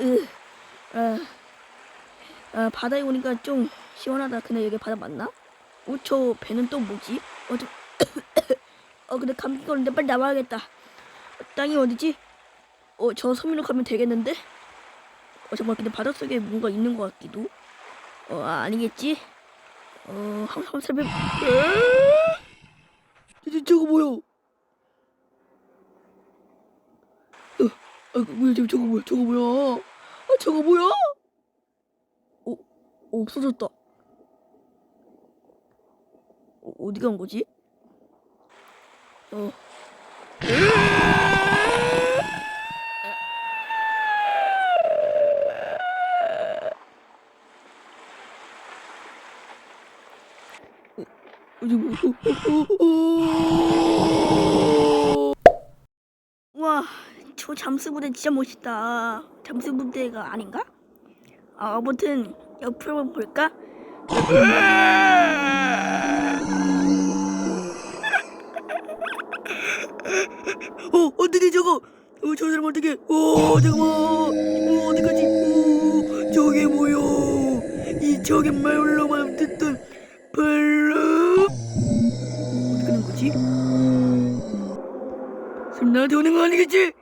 으, 아, 아, 바다에 오니까 좀 시원하다. 근데 여기 바다 맞나? 어, 저 배는 또 뭐지? 어, 저, 어, 근데 감기 걸리는데 빨리 나와야겠다. 땅이 어디지? 어, 저 섬으로 가면 되겠는데? 어, 잠깐 근데 바닷속에 뭔가 있는 것 같기도. 어, 아, 아니겠지? 어, 한번 한번 살펴. 저, 저거 뭐야? 아, 뭐야, 저거, 저거 뭐야? 저거 뭐야? 아, 저거 뭐야? 어, 어, 없어졌다. 어, 어디 간 거지? 어. 어디 뭐? 와, 저 잠수부대 진짜 멋있다. 잠수부대가 아닌가? 아, 아무튼 옆으로 한번 볼까? 어, 어떻게 저거? 어, 저 사람 어떻게? 어, 잠깐만. 어, 어디까지? 어, 저게 뭐요? 이 저게 말로만 듣던 발로 어떻게 하는 거지? 나도 오는 거 아니겠지?